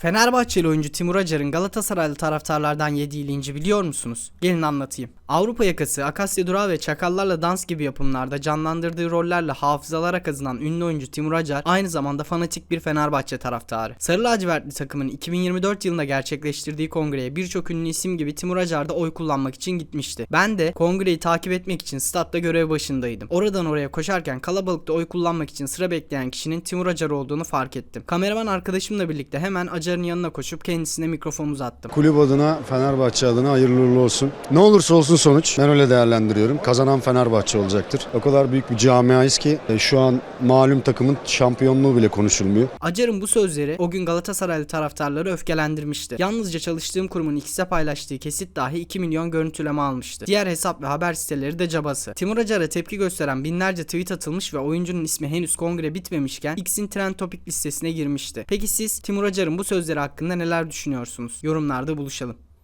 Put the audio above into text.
Fenerbahçeli oyuncu Timur Acar'ın Galatasaraylı taraftarlardan yediği linci biliyor musunuz? Gelin anlatayım. Avrupa yakası, Akasya Durağı ve Çakallarla Dans gibi yapımlarda canlandırdığı rollerle hafızalara kazınan ünlü oyuncu Timur Acar aynı zamanda fanatik bir Fenerbahçe taraftarı. Sarı lacivertli takımın 2024 yılında gerçekleştirdiği kongreye birçok ünlü isim gibi Timur Acar da oy kullanmak için gitmişti. Ben de kongreyi takip etmek için statta görev başındaydım. Oradan oraya koşarken kalabalıkta oy kullanmak için sıra bekleyen kişinin Timur Acar olduğunu fark ettim. Kameraman arkadaşımla birlikte hemen Acar'ın yanına koşup kendisine mikrofon uzattım. Kulüp adına, Fenerbahçe adına hayırlı uğurlu olsun. Ne olursa olsun sonuç. Ben öyle değerlendiriyorum. Kazanan Fenerbahçe olacaktır. O kadar büyük bir camiayız ki e, şu an malum takımın şampiyonluğu bile konuşulmuyor. Acar'ın bu sözleri o gün Galatasaraylı taraftarları öfkelendirmişti. Yalnızca çalıştığım kurumun X'e paylaştığı kesit dahi 2 milyon görüntüleme almıştı. Diğer hesap ve haber siteleri de cabası. Timur Acar'a tepki gösteren binlerce tweet atılmış ve oyuncunun ismi henüz kongre bitmemişken X'in trend topik listesine girmişti. Peki siz Timur Acar'ın bu sözleri hakkında neler düşünüyorsunuz? Yorumlarda buluşalım.